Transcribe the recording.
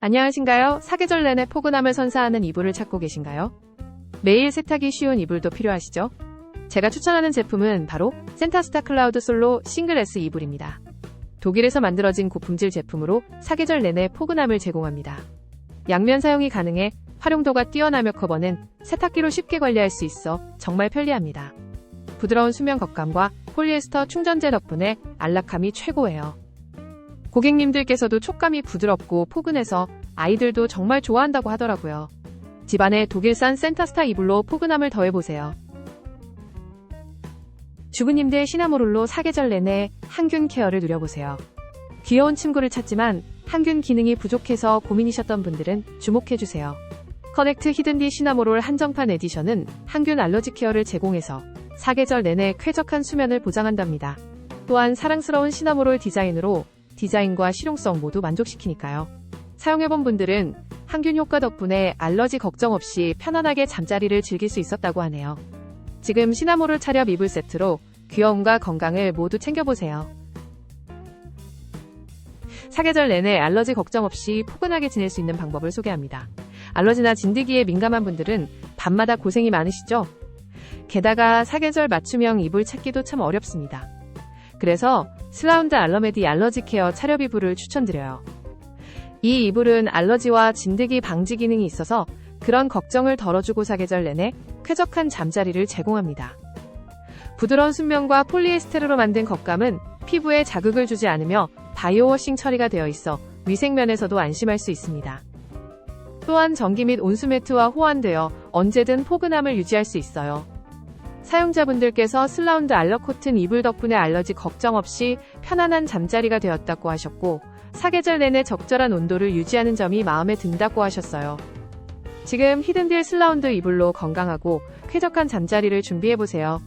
안녕하신가요? 사계절 내내 포근함을 선사하는 이불을 찾고 계신가요? 매일 세탁이 쉬운 이불도 필요하시죠? 제가 추천하는 제품은 바로 센타스타 클라우드 솔로 싱글 S 이불입니다. 독일에서 만들어진 고품질 제품으로 사계절 내내 포근함을 제공합니다. 양면 사용이 가능해 활용도가 뛰어나며 커버는 세탁기로 쉽게 관리할 수 있어 정말 편리합니다. 부드러운 수면 겉감과 폴리에스터 충전재 덕분에 안락함이 최고예요. 고객님들께서도 촉감이 부드럽고 포근해서 아이들도 정말 좋아한다고 하더라고요. 집안에 독일산 센타스타 이불로 포근함을 더해보세요. 주부님들 시나모롤로 사계절 내내 항균 케어를 누려보세요. 귀여운 침구를 찾지만 항균 기능이 부족해서 고민이셨던 분들은 주목해주세요. 커넥트 히든디 시나모롤 한정판 에디션은 항균 알러지 케어를 제공해서 사계절 내내 쾌적한 수면을 보장한답니다. 또한 사랑스러운 시나모롤 디자인으로 디자인과 실용성 모두 만족시키니까요. 사용해본 분들은 항균 효과 덕분에 알러지 걱정 없이 편안하게 잠자리를 즐길 수 있었다고 하네요. 지금 시나모롤 차렵 이불 세트로 귀여움과 건강을 모두 챙겨보세요. 사계절 내내 알러지 걱정 없이 포근하게 지낼 수 있는 방법을 소개합니다. 알러지나 진드기에 민감한 분들은 밤마다 고생이 많으시죠? 게다가 사계절 맞춤형 이불 찾기도 참 어렵습니다. 그래서 슬라운드 알러메디 알러지 케어 차렵 이불을 추천드려요. 이 이불은 알러지와 진드기 방지 기능이 있어서 그런 걱정을 덜어주고 사계절 내내 쾌적한 잠자리를 제공합니다. 부드러운 순면과 폴리에스테르로 만든 겉감은 피부에 자극을 주지 않으며 바이오워싱 처리가 되어 있어 위생면에서도 안심할 수 있습니다. 또한 전기 및 온수 매트와 호환되어 언제든 포근함을 유지할 수 있어요. 사용자분들께서 슬라운드 알러 코튼 이불 덕분에 알러지 걱정 없이 편안한 잠자리가 되었다고 하셨고, 사계절 내내 적절한 온도를 유지하는 점이 마음에 든다고 하셨어요. 지금 히든딜 슬라운드 이불로 건강하고 쾌적한 잠자리를 준비해보세요.